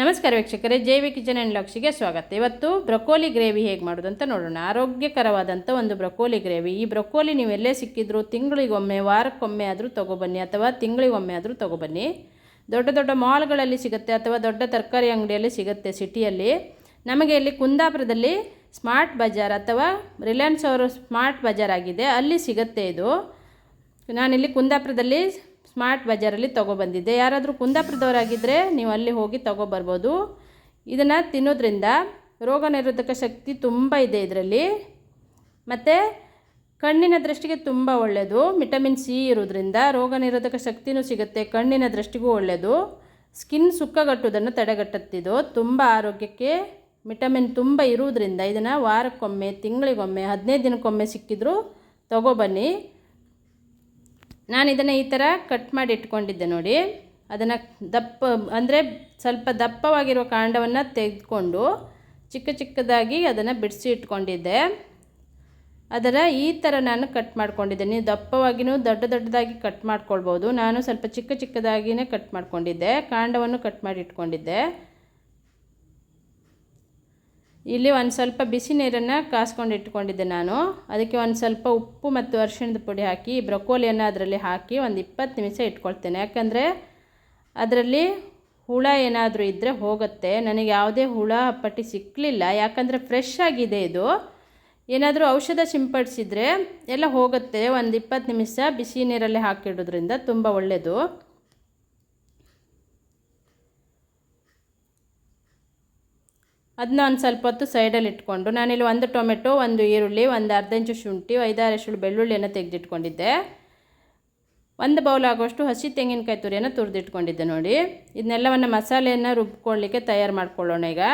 ನಮಸ್ಕಾರ ವೀಕ್ಷಕರೇ ಜೈವಿ kitchen and ಲಾಕ್ಸಿಗೆ ಸ್ವಾಗತ. ಇವತ್ತು ಬ್ರೊಕೋಲಿ ಗ್ರೇವಿ ಹೇಗೆ ಮಾಡೋದು ಅಂತ ನೋಡೋಣ. ಆರೋಗ್ಯಕರವಾದಂಥ ಒಂದು ಬ್ರೊಕೋಲಿ ಗ್ರೇವಿ. ಈ ಬ್ರೊಕೋಲಿ ನೀವೆಲ್ಲೇ ಸಿಕ್ಕಿದ್ರು ತಿಂಗಳಿಗೊಮ್ಮೆ, ವಾರಕ್ಕೊಮ್ಮೆ ಆದರೂ ತೊಗೊಬನ್ನಿ, ಅಥವಾ ತಿಂಗಳಿಗೊಮ್ಮೆ ಆದರೂ ತೊಗೊಬನ್ನಿ. ದೊಡ್ಡ ದೊಡ್ಡ ಮಾಲ್ಗಳಲ್ಲಿ ಸಿಗುತ್ತೆ, ಅಥವಾ ದೊಡ್ಡ ತರಕಾರಿ ಅಂಗಡಿಯಲ್ಲಿ ಸಿಗುತ್ತೆ ಸಿಟಿಯಲ್ಲಿ. ನಮಗೆ ಇಲ್ಲಿ ಕುಂದಾಪುರದಲ್ಲಿ ಸ್ಮಾರ್ಟ್ ಬಜಾರ್ ಅಥವಾ ರಿಲಯನ್ಸ್ ಅವರು ಸ್ಮಾರ್ಟ್ ಬಜಾರ್ ಆಗಿದೆ. ಅಲ್ಲಿ ಸಿಗುತ್ತೆ ಇದು. ನಾನಿಲ್ಲಿ ಕುಂದಾಪುರದಲ್ಲಿ ಸ್ಮಾರ್ಟ್ ಬಜಾರಲ್ಲಿ ತೊಗೊಬಂದಿದ್ದೆ. ಯಾರಾದರೂ ಕುಂದಾಪುರದವರಾಗಿದ್ದರೆ ನೀವು ಅಲ್ಲಿ ಹೋಗಿ ತೊಗೊಬರ್ಬೋದು. ಇದನ್ನು ತಿನ್ನೋದ್ರಿಂದ ರೋಗ ನಿರೋಧಕ ಶಕ್ತಿ ತುಂಬ ಇದೆ ಇದರಲ್ಲಿ. ಮತ್ತು ಕಣ್ಣಿನ ದೃಷ್ಟಿಗೆ ತುಂಬ ಒಳ್ಳೆಯದು ವಿಟಮಿನ್ ಸಿ ಇರೋದ್ರಿಂದ ರೋಗ ನಿರೋಧಕ ಶಕ್ತಿನೂ ಸಿಗುತ್ತೆ, ಕಣ್ಣಿನ ದೃಷ್ಟಿಗೂ ಒಳ್ಳೆಯದು ಸ್ಕಿನ್ ಸುಕ್ಕಗಟ್ಟುವುದನ್ನು ತಡೆಗಟ್ಟುತ್ತಿದ್ದು, ತುಂಬ ಆರೋಗ್ಯಕ್ಕೆ ವಿಟಮಿನ್ ತುಂಬ ಇರುವುದರಿಂದ ಇದನ್ನು ವಾರಕ್ಕೊಮ್ಮೆ, ತಿಂಗಳಿಗೊಮ್ಮೆ, ಹದಿನೈದು ದಿನಕ್ಕೊಮ್ಮೆ ಸಿಕ್ಕಿದ್ರೂ ತೊಗೊಬನ್ನಿ. ನಾನು ಇದನ್ನು ಈ ಥರ ಕಟ್ ಮಾಡಿ ಇಟ್ಕೊಂಡಿದ್ದೆ ನೋಡಿ. ಅದನ್ನು ದಪ್ಪ, ಅಂದರೆ ಸ್ವಲ್ಪ ದಪ್ಪವಾಗಿರೋ ಕಾಂಡವನ್ನು ತೆಗೆದುಕೊಂಡು ಚಿಕ್ಕ ಚಿಕ್ಕದಾಗಿ ಅದನ್ನು ಬಿಡಿಸಿ ಇಟ್ಕೊಂಡಿದ್ದೆ. ಅದರ ಈ ಥರ ನಾನು ಕಟ್ ಮಾಡ್ಕೊಂಡಿದ್ದೆ. ನೀವು ದಪ್ಪವಾಗಿಯೂ ದೊಡ್ಡ ದೊಡ್ಡದಾಗಿ ಕಟ್ ಮಾಡ್ಕೊಳ್ಬೋದು. ನಾನು ಸ್ವಲ್ಪ ಚಿಕ್ಕ ಚಿಕ್ಕದಾಗಿಯೇ ಕಟ್ ಮಾಡ್ಕೊಂಡಿದ್ದೆ. ಕಾಂಡವನ್ನು ಕಟ್ ಮಾಡಿ ಇಟ್ಕೊಂಡಿದ್ದೆ. ಇಲ್ಲಿ ಒಂದು ಸ್ವಲ್ಪ ಬಿಸಿ ನೀರನ್ನು ಕಾಸ್ಕೊಂಡು ಇಟ್ಕೊಂಡಿದ್ದೆ ನಾನು. ಅದಕ್ಕೆ ಒಂದು ಸ್ವಲ್ಪ ಉಪ್ಪು ಮತ್ತು ಅರಿಶಿಣದ ಪುಡಿ ಹಾಕಿ, ಬ್ರೊಕೋಲಿಯನ್ನು ಅದರಲ್ಲಿ ಹಾಕಿ ಒಂದು ಇಪ್ಪತ್ತು ನಿಮಿಷ ಇಟ್ಕೊಳ್ತೇನೆ. ಯಾಕಂದರೆ ಅದರಲ್ಲಿ ಹುಳ ಏನಾದರೂ ಇದ್ದರೆ ಹೋಗುತ್ತೆ. ನನಗೆ ಯಾವುದೇ ಹುಳ, ಪಟ್ಟಿ ಸಿಕ್ಕಲಿಲ್ಲ ಯಾಕಂದರೆ ಫ್ರೆಶ್ ಆಗಿದೆ ಇದು. ಏನಾದರೂ ಔಷಧ ಸಿಂಪಡಿಸಿದರೆ ಎಲ್ಲ ಹೋಗುತ್ತೆ. ಒಂದು ಇಪ್ಪತ್ತು ನಿಮಿಷ ಬಿಸಿ ನೀರಲ್ಲಿ ಹಾಕಿಡೋದ್ರಿಂದ ತುಂಬ ಒಳ್ಳೆಯದು ಅದನ್ನ ಒಂದು ಸ್ವಲ್ಪ ಹೊತ್ತು ಸೈಡಲ್ಲಿ ಇಟ್ಕೊಂಡು ನಾನಿಲ್ಲಿ ಒಂದು ಟೊಮೆಟೊ, ಒಂದು ಈರುಳ್ಳಿ, ಒಂದು ಅರ್ಧ ಇಂಚು ಶುಂಠಿ ಐದಾರು ಎಸಳು ಬೆಳ್ಳುಳ್ಳಿಯನ್ನು ತೆಗೆದಿಟ್ಕೊಂಡಿದ್ದೆ. ಒಂದು ಬೌಲ್ ಆಗೋಷ್ಟು ಹಸಿ ತೆಂಗಿನಕಾಯಿ ತುರಿಯನ್ನು ತುರಿದಿಟ್ಕೊಂಡಿದ್ದೆ ನೋಡಿ. ಇದನ್ನೆಲ್ಲವನ್ನು ಮಸಾಲೆಯನ್ನು ರುಬ್ಕೊಳ್ಳಿಕ್ಕೆ ತಯಾರು ಮಾಡ್ಕೊಳ್ಳೋಣ ಈಗ.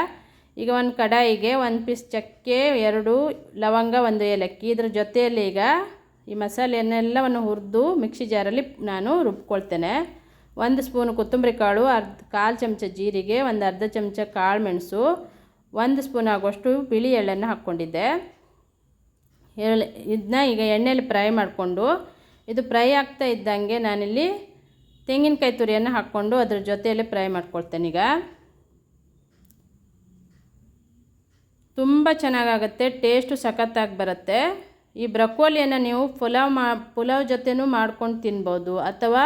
ಈಗ ಒಂದು ಕಡಾಯಿಗೆ ಒಂದು ಪೀಸ್ ಚಕ್ಕೆ, ಎರಡು ಲವಂಗ, ಒಂದು ಏಲಕ್ಕಿ. ಇದ್ರ ಜೊತೆಯಲ್ಲಿ ಈಗ ಈ ಮಸಾಲೆಯನ್ನೆಲ್ಲವನ್ನು ಹುರಿದು ಮಿಕ್ಸಿ ಜಾರಲ್ಲಿ ನಾನು ರುಬ್ಕೊಳ್ತೇನೆ. ಒಂದು ಸ್ಪೂನ್ ಕೊತ್ತಂಬರಿ ಕಾಳು, ಅರ್ಧ, ಕಾಲು ಚಮಚ ಜೀರಿಗೆ, ಒಂದು ಅರ್ಧ ಚಮಚ ಕಾಳು ಮೆಣಸು ಒಂದು ಸ್ಪೂನ್ ಆಗುವಷ್ಟು ಬಿಳಿ ಎಳ್ಳನ್ನು ಹಾಕ್ಕೊಂಡಿದ್ದೆ. ಎಳ್ಳು ಇದನ್ನ ಈಗ ಎಣ್ಣೆಯಲ್ಲಿ ಫ್ರೈ ಮಾಡಿಕೊಂಡು, ಇದು ಫ್ರೈ ಆಗ್ತಾ ಇದ್ದಂಗೆ ನಾನಿಲ್ಲಿ ತೆಂಗಿನಕಾಯಿ ತುರಿಯನ್ನು ಹಾಕ್ಕೊಂಡು ಅದ್ರ ಜೊತೆಯಲ್ಲಿ ಫ್ರೈ ಮಾಡ್ಕೊಳ್ತೇನೆ ಈಗ. ತುಂಬ ಚೆನ್ನಾಗಾಗುತ್ತೆ, ಟೇಸ್ಟು ಸಖತ್ತಾಗಿ ಬರುತ್ತೆ. ಈ ಬ್ರಕೋಲಿಯನ್ನು ನೀವು ಪುಲಾವ್ ಮಾ, ಪುಲಾವ್ ಜೊತೆನೂ ಮಾಡ್ಕೊಂಡು ತಿನ್ಬೋದು ಅಥವಾ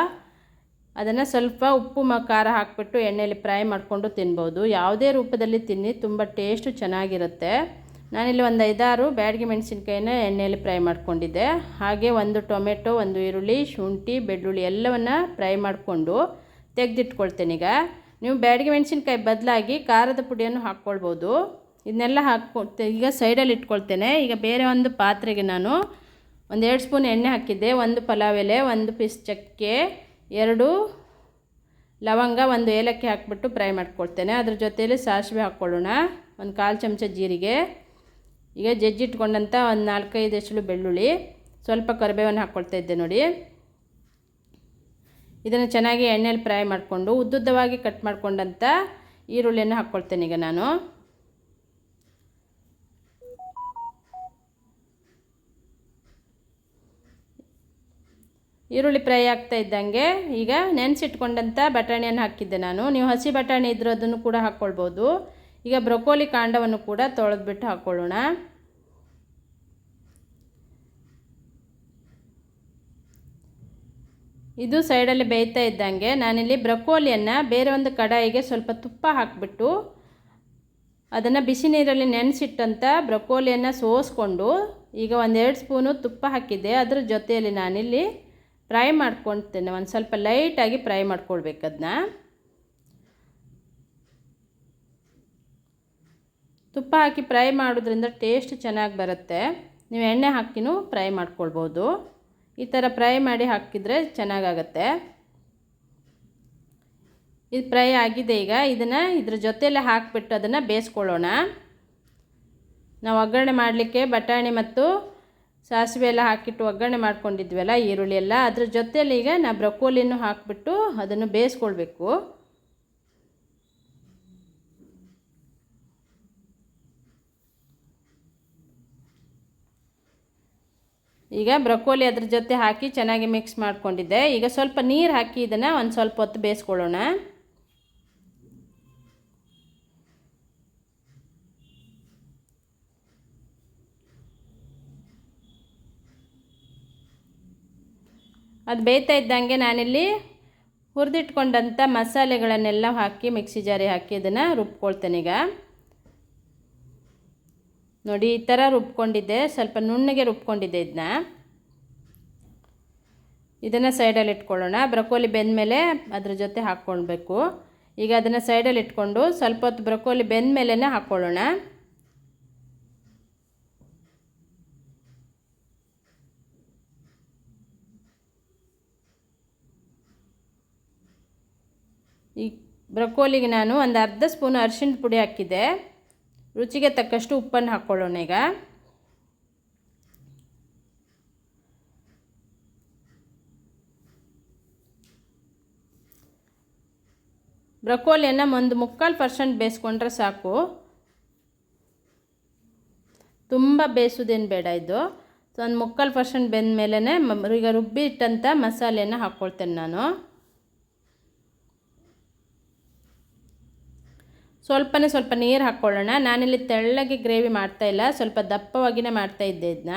ಅದನ್ನು ಸ್ವಲ್ಪ ಉಪ್ಪು ಮ, ಖಾರ ಹಾಕಿಬಿಟ್ಟು ಎಣ್ಣೆಯಲ್ಲಿ ಫ್ರೈ ಮಾಡಿಕೊಂಡು ತಿನ್ಬೋದು. ಯಾವುದೇ ರೂಪದಲ್ಲಿ ತಿನ್ನಿ, ತುಂಬ ಟೇಸ್ಟು ಚೆನ್ನಾಗಿರುತ್ತೆ. ನಾನಿಲ್ಲಿ ಒಂದು ಐದಾರು ಬ್ಯಾಡ್ಗೆ ಮೆಣಸಿನ್ಕಾಯಿನ ಎಣ್ಣೆಯಲ್ಲಿ ಫ್ರೈ ಮಾಡಿಕೊಂಡಿದ್ದೆ. ಹಾಗೆ ಒಂದು ಟೊಮೆಟೊ, ಒಂದು ಈರುಳ್ಳಿ, ಶುಂಠಿ, ಬೆಳ್ಳುಳ್ಳಿ ಎಲ್ಲವನ್ನು ಫ್ರೈ ಮಾಡಿಕೊಂಡು ತೆಗೆದಿಟ್ಕೊಳ್ತೇನೆ ಈಗ. ನೀವು ಬ್ಯಾಡ್ಗೆ ಮೆಣಸಿನ್ಕಾಯಿ ಬದಲಾಗಿ ಖಾರದ ಪುಡಿಯನ್ನು ಹಾಕ್ಕೊಳ್ಬೋದು. ಇದನ್ನೆಲ್ಲ ಹಾಕ್ಕೊಳ್ತೆ ಈಗ ಸೈಡಲ್ಲಿ ಇಟ್ಕೊಳ್ತೇನೆ. ಈಗ ಬೇರೆ ಒಂದು ಪಾತ್ರೆಗೆ ನಾನು ಒಂದು ಎರಡು ಸ್ಪೂನ್ ಎಣ್ಣೆ ಹಾಕಿದ್ದೆ. ಒಂದು ಪಲಾವ್ ಎಲೆ, ಒಂದು ಪೀಸ್ ಚಕ್ಕೆ ಎರಡು ಲವಂಗ ಒಂದು ಏಲಕ್ಕಿ ಹಾಕ್ಬಿಟ್ಟು ಫ್ರೈ ಮಾಡ್ಕೊಳ್ತೇನೆ. ಅದ್ರ ಜೊತೆಯಲ್ಲಿ ಸಾಸಿವೆ ಹಾಕ್ಕೊಳ್ಳೋಣ. ಒಂದು ಕಾಲು ಚಮಚ ಜೀರಿಗೆ. ಈಗ ಜಜ್ಜಿಟ್ಕೊಂಡಂಥ ಒಂದು ನಾಲ್ಕೈದು ಎಸಳು ಬೆಳ್ಳುಳ್ಳಿ. ಸ್ವಲ್ಪ ಕರಿಬೇವನ್ನು ಹಾಕ್ಕೊಳ್ತಾ ಇದ್ದೆ ನೋಡಿ. ಇದನ್ನು ಚೆನ್ನಾಗಿ ಎಣ್ಣೆಯಲ್ಲಿ ಫ್ರೈ ಮಾಡಿಕೊಂಡು ಉದ್ದುದ್ದವಾಗಿ ಕಟ್ ಮಾಡ್ಕೊಂಡಂಥ ಈರುಳ್ಳಿಯನ್ನು ಹಾಕ್ಕೊಳ್ತೇನೆ ಈಗ ನಾನು. ಈರುಳ್ಳಿ ಫ್ರೈ ಆಗ್ತಾ ಇದ್ದಂಗೆ ಈಗ ನೆನೆಸಿಟ್ಕೊಂಡಂಥ ಬಟಾಣಿಯನ್ನು ಹಾಕಿದ್ದೆ ನಾನು. ನೀವು ಹಸಿ ಬಟಾಣಿ ಇದ್ದರೂ ಅದನ್ನು ಕೂಡ ಹಾಕ್ಕೊಳ್ಬೋದು ಈಗ ಬ್ರೊಕೋಲಿ ಕಾಂಡವನ್ನು ಕೂಡ ತೊಳೆದ್ಬಿಟ್ಟು ಹಾಕ್ಕೊಳ್ಳೋಣ ಇದು ಸೈಡಲ್ಲಿ ಬೇಯ್ತಾ ಇದ್ದಂಗೆ ನಾನಿಲ್ಲಿ ಬ್ರಕೋಲಿಯನ್ನು ಬೇರೆ ಒಂದು ಕಡಾಯಿಗೆ ಸ್ವಲ್ಪ ತುಪ್ಪ ಹಾಕಿಬಿಟ್ಟು ಅದನ್ನು ಬಿಸಿ ನೀರಲ್ಲಿ ನೆನೆಸಿಟ್ಟಂಥ ಬ್ರಕೋಲಿಯನ್ನು ಸೋಸ್ಕೊಂಡು ಈಗ ಒಂದೆರಡು ಸ್ಪೂನು ತುಪ್ಪ ಹಾಕಿದ್ದೆ. ಅದ್ರ ಜೊತೆಯಲ್ಲಿ ನಾನಿಲ್ಲಿ ಫ್ರೈ ಮಾಡ್ಕೊಳ್ತೇನೆ. ಒಂದು ಸ್ವಲ್ಪ ಲೈಟಾಗಿ ಫ್ರೈ ಮಾಡ್ಕೊಳ್ಬೇಕು ಅದನ್ನ ತುಪ್ಪ ಹಾಕಿ ಫ್ರೈ ಮಾಡೋದ್ರಿಂದ ಟೇಸ್ಟ್ ಚೆನ್ನಾಗಿ ಬರುತ್ತೆ. ನೀವು ಎಣ್ಣೆ ಹಾಕಿನೂ ಫ್ರೈ ಮಾಡ್ಕೊಳ್ಬೋದು. ಈ ಥರ ಫ್ರೈ ಮಾಡಿ ಹಾಕಿದರೆ ಚೆನ್ನಾಗಾಗತ್ತೆ. ಇದು ಫ್ರೈ ಆಗಿದೆ ಈಗ. ಇದನ್ನು ಇದ್ರ ಜೊತೆಯಲ್ಲೇ ಹಾಕಿಬಿಟ್ಟು ಅದನ್ನು ಬೇಯಿಸ್ಕೊಳ್ಳೋಣ. ನಾವು ಒಗ್ಗರಣೆ ಮಾಡಲಿಕ್ಕೆ ಬಟಾಣಿ ಮತ್ತು ಸಾಸಿವೆ ಎಲ್ಲ ಹಾಕಿಟ್ಟು ಒಗ್ಗರಣೆ ಮಾಡ್ಕೊಂಡಿದ್ವಲ್ಲ, ಈರುಳ್ಳಿ ಎಲ್ಲ. ಅದ್ರ ಜೊತೆಯಲ್ಲಿ ಈಗ ನಾ ಬ್ರಕೋಲಿನೂ ಹಾಕಿಬಿಟ್ಟು ಅದನ್ನು ಬೇಯಿಸ್ಕೊಳ್ಬೇಕು. ಈಗ ಬ್ರಕೋಲಿ ಅದ್ರ ಜೊತೆ ಹಾಕಿ ಚೆನ್ನಾಗಿ ಮಿಕ್ಸ್ ಮಾಡ್ಕೊಂಡಿದ್ದೆ. ಈಗ ಸ್ವಲ್ಪ ನೀರು ಹಾಕಿ ಇದನ್ನು ಒಂದು ಸ್ವಲ್ಪ ಹೊತ್ತು ಬೇಯಿಸ್ಕೊಳ್ಳೋಣ. ಅದು ಬೇಯ್ತಾ ಇದ್ದಂಗೆ ನಾನಿಲ್ಲಿ ಹುರಿದಿಟ್ಕೊಂಡಂಥ ಮಸಾಲೆಗಳನ್ನೆಲ್ಲ ಹಾಕಿ ಮಿಕ್ಸಿ ಜಾರಿ ಹಾಕಿ ಇದನ್ನು ರುಬ್ಕೊಳ್ತೇನೆ ಈಗ. ನೋಡಿ, ಈ ಥರ ರುಬ್ಕೊಂಡಿದ್ದೆ, ಸ್ವಲ್ಪ ನುಣ್ಣಗೆ ರುಬ್ಕೊಂಡಿದ್ದೆ ಇದನ್ನ ಇದನ್ನು ಸೈಡಲ್ಲಿ ಇಟ್ಕೊಳ್ಳೋಣ. ಬ್ರಕೋಲಿ ಬೆಂದಮೇಲೆ ಅದ್ರ ಜೊತೆ ಹಾಕ್ಕೊಳ್ಬೇಕು. ಈಗ ಅದನ್ನು ಸೈಡಲ್ಲಿ ಇಟ್ಕೊಂಡು ಸ್ವಲ್ಪ ಹೊತ್ತು ಬ್ರಕೋಲಿ ಬೆಂದಮೇಲೆ ಹಾಕ್ಕೊಳ್ಳೋಣ. ಈ ಬ್ರಕೋಲಿಗೆ ನಾನು ಒಂದು ಅರ್ಧ ಸ್ಪೂನ್ ಅರಿಶಿಣ ಪುಡಿ ಹಾಕಿದ್ದೆ. ರುಚಿಗೆ ತಕ್ಕಷ್ಟು ಉಪ್ಪನ್ನು ಹಾಕ್ಕೊಳ್ಳೋಣ ಈಗ. ಬ್ರಕೋಲಿಯನ್ನು ಒಂದು ಮುಕ್ಕಾಲು ಪರ್ಸೆಂಟ್ ಬೇಯಿಸ್ಕೊಂಡ್ರೆ ಸಾಕು. ತುಂಬ ಬೇಯಿಸೋದೇನು ಬೇಡ ಇದು. ಸೊ, ಒಂದು ಮುಕ್ಕಾಲು ಪರ್ಸೆಂಟ್ ಬೆಂದ ಮೇಲೇ ಈಗ ರುಬ್ಬಿ ಇಟ್ಟಂಥ ಮಸಾಲೆಯನ್ನು ಹಾಕ್ಕೊಳ್ತೇನೆ ನಾನು. ಸ್ವಲ್ಪನೇ ಸ್ವಲ್ಪ ನೀರು ಹಾಕ್ಕೊಳ್ಳೋಣ. ನಾನಿಲ್ಲಿ ತೆಳ್ಳಗೆ ಗ್ರೇವಿ ಮಾಡ್ತಾಯಿಲ್ಲ ಸ್ವಲ್ಪ ದಪ್ಪವಾಗಿಯೇ ಮಾಡ್ತಾಯಿದ್ದೆ ಇದನ್ನ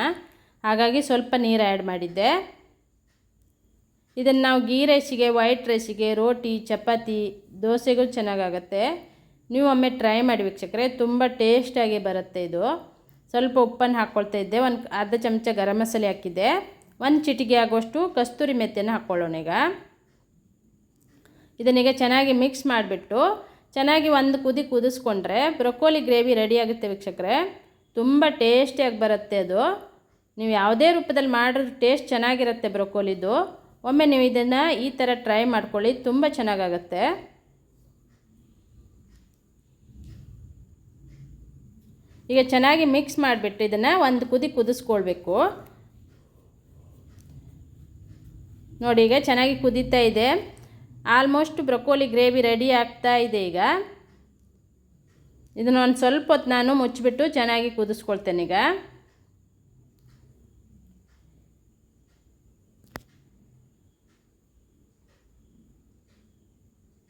ಹಾಗಾಗಿ ಸ್ವಲ್ಪ ನೀರು ಆ್ಯಡ್ ಮಾಡಿದ್ದೆ. ಇದನ್ನು ನಾವು ಗೀ ರೈಸಿಗೆ, ವೈಟ್ ರೈಸಿಗೆ, ರೋಟಿ, ಚಪಾತಿ, ದೋಸೆಗೂ ಚೆನ್ನಾಗಾಗತ್ತೆ. ನೀವು ಒಮ್ಮೆ ಟ್ರೈ ಮಾಡಿ ವೀಕ್ಷಕರೆ. ತುಂಬ ಟೇಸ್ಟಾಗಿ ಬರುತ್ತೆ ಇದು. ಸ್ವಲ್ಪ ಉಪ್ಪನ್ನು ಹಾಕ್ಕೊಳ್ತಾ ಇದ್ದೆ. ಒಂದು ಅರ್ಧ ಚಮಚ ಗರಂ ಮಸಾಲೆ ಹಾಕಿದ್ದೆ. ಒಂದು ಚಿಟಿಗೆ ಆಗೋಷ್ಟು ಕಸ್ತೂರಿ ಮೆತ್ತೆಯನ್ನು ಹಾಕ್ಕೊಳ್ಳೋಣ ಈಗ. ಇದನ್ನೀಗ ಚೆನ್ನಾಗಿ ಮಿಕ್ಸ್ ಮಾಡಿಬಿಟ್ಟು ಚೆನ್ನಾಗಿ ಒಂದು ಕುದಿ ಕುದಿಸ್ಕೊಂಡ್ರೆ ಬ್ರೊಕೋಲಿ ಗ್ರೇವಿ ರೆಡಿ ಆಗುತ್ತೆ ವೀಕ್ಷಕರೇ. ತುಂಬ ಟೇಸ್ಟಿಯಾಗಿ ಬರುತ್ತೆ ಅದು. ನೀವು ಯಾವುದೇ ರೂಪದಲ್ಲಿ ಮಾಡಿದ್ರೆ ಟೇಸ್ಟ್ ಚೆನ್ನಾಗಿರುತ್ತೆ ಬ್ರೊಕೋಲಿದು ಒಮ್ಮೆ ನೀವು ಇದನ್ನು ಈ ಥರ ಟ್ರೈ ಮಾಡ್ಕೊಳ್ಳಿ, ತುಂಬ ಚೆನ್ನಾಗಾಗತ್ತೆ. ಈಗ ಚೆನ್ನಾಗಿ ಮಿಕ್ಸ್ ಮಾಡಿಬಿಟ್ಟು ಇದನ್ನು ಒಂದು ಕುದಿ ಕುದಿಸ್ಕೊಳ್ಬೇಕು. ನೋಡಿ, ಈಗ ಚೆನ್ನಾಗಿ ಕುದೀತಾ ಇದೆ. ಆಲ್ಮೋಸ್ಟ್ ಬ್ರೊಕೋಲಿ ಗ್ರೇವಿ ರೆಡಿ ಆಗ್ತಾ ಇದೆ ಈಗ. ಇದನ್ನು ಒಂದು ಸ್ವಲ್ಪ ಹೊತ್ತು ನಾನು ಮುಚ್ಚಿಬಿಟ್ಟು ಚೆನ್ನಾಗಿ ಕುದಿಸ್ಕೊಳ್ತೇನೆ ಈಗ.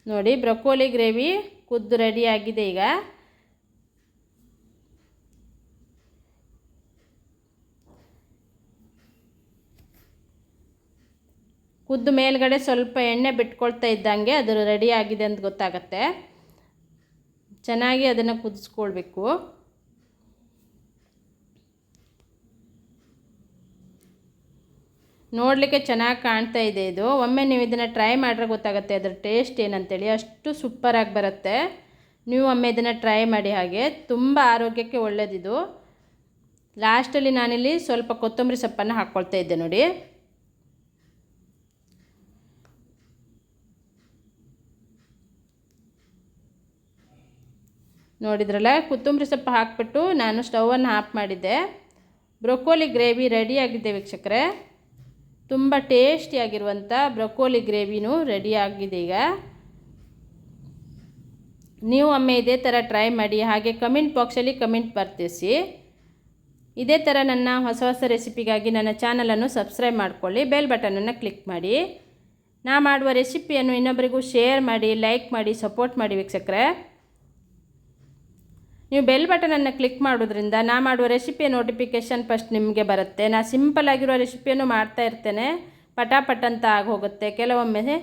ನೋಡಿ ಬ್ರೊಕೋಲಿ ಗ್ರೇವಿ ಕುದ್ದು ರೆಡಿ ಆಗಿದೆ ಈಗ. ಕುದ್ದು ಮೇಲ್ಗಡೆ ಸ್ವಲ್ಪ ಎಣ್ಣೆ ಬಿಟ್ಕೊಳ್ತಾ ಇದ್ದಂಗೆ ಅದು ರೆಡಿ ಆಗಿದೆ ಅಂತ ಗೊತ್ತಾಗತ್ತೆ. ಚೆನ್ನಾಗಿ ಅದನ್ನು ಕುದಿಸ್ಕೊಳ್ಬೇಕು. ನೋಡಲಿಕ್ಕೆ ಚೆನ್ನಾಗಿ ಕಾಣ್ತಾ ಇದೆ ಇದು. ಒಮ್ಮೆ ನೀವು ಇದನ್ನು ಟ್ರೈ ಮಾಡಿದ್ರೆ ಗೊತ್ತಾಗುತ್ತೆ ಅದರ ಟೇಸ್ಟ್ ಏನಂತೇಳಿ. ಅಷ್ಟು ಸೂಪರಾಗಿ ಬರುತ್ತೆ. ನೀವು ಒಮ್ಮೆ ಇದನ್ನು ಟ್ರೈ ಮಾಡಿ ಹಾಗೆ. ತುಂಬ ಆರೋಗ್ಯಕ್ಕೆ ಒಳ್ಳೆಯದಿದು ಲಾಸ್ಟಲ್ಲಿ ನಾನಿಲ್ಲಿ ಸ್ವಲ್ಪ ಕೊತ್ತಂಬರಿ ಸೊಪ್ಪನ್ನು ಹಾಕ್ಕೊಳ್ತಾ ಇದ್ದೆ ನೋಡಿ. ನೋಡಿದ್ರಲ್ಲ, ಕೊತ್ತಂಬರಿ ಸೊಪ್ಪು ಹಾಕಿಬಿಟ್ಟು ನಾನು ಸ್ಟವನ್ನು ಆಫ್ ಮಾಡಿದ್ದೆ. ಬ್ರೊಕೋಲಿ ಗ್ರೇವಿ ರೆಡಿಯಾಗಿದೆ ವೀಕ್ಷಕರೇ. ತುಂಬ ಟೇಸ್ಟಿಯಾಗಿರುವಂಥ ಬ್ರೊಕೋಲಿ ಗ್ರೇವಿನೂ ರೆಡಿಯಾಗಿದೆ ಈಗ. ನೀವು ಒಮ್ಮೆ ಇದೇ ಥರ ಟ್ರೈ ಮಾಡಿ, ಹಾಗೆ ಕಮೆಂಟ್ ಬಾಕ್ಸಲ್ಲಿ ಕಮೆಂಟ್ ಬರ್ತಿಸಿ. ಇದೇ ಥರ ನನ್ನ ಹೊಸ ಹೊಸ ರೆಸಿಪಿಗಾಗಿ ನನ್ನ ಚಾನಲನ್ನು ಸಬ್ಸ್ಕ್ರೈಬ್ ಮಾಡಿಕೊಳ್ಳಿ, ಬೆಲ್ ಬಟನನ್ನು ಕ್ಲಿಕ್ ಮಾಡಿ. ನಾ ಮಾಡುವ ರೆಸಿಪಿಯನ್ನು ಇನ್ನೊಬ್ಬರಿಗೂ ಶೇರ್ ಮಾಡಿ, ಲೈಕ್ ಮಾಡಿ, ಸಪೋರ್ಟ್ ಮಾಡಿ ವೀಕ್ಷಕರೇ. ನೀವು ಬೆಲ್ ಬಟನನ್ನು ಕ್ಲಿಕ್ ಮಾಡೋದ್ರಿಂದ ನಾ ಮಾಡುವ ರೆಸಿಪಿಯ ನೋಟಿಫಿಕೇಷನ್ ಫಸ್ಟ್ ನಿಮಗೆ ಬರುತ್ತೆ. ನಾ ಸಿಂಪಲ್ ಆಗಿರೋ ರೆಸಿಪಿಯನ್ನು ಮಾಡ್ತಾ ಇರ್ತೇನೆ. ಪಟಾಪಟ್ ಅಂತ ಆಗೋಗುತ್ತೆ. ಕೆಲವೊಮ್ಮೆ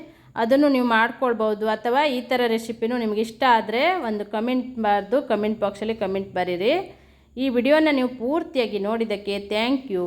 ಅದನ್ನು ನೀವು ಮಾಡ್ಕೊಳ್ಬೋದು ಅಥವಾ ಈ ಥರ ರೆಸಿಪಿನೂ ನಿಮಗೆ ಇಷ್ಟ ಆದರೆ ಒಂದು ಕಮೆಂಟ್ ಬಾರ್ದು ಕಮೆಂಟ್ ಬಾಕ್ಸಲ್ಲಿ ಕಮೆಂಟ್ ಬರೀರಿ. ಈ ವಿಡಿಯೋನ ನೀವು ಪೂರ್ತಿಯಾಗಿ ನೋಡಿದ್ದಕ್ಕೆ ಥ್ಯಾಂಕ್ ಯು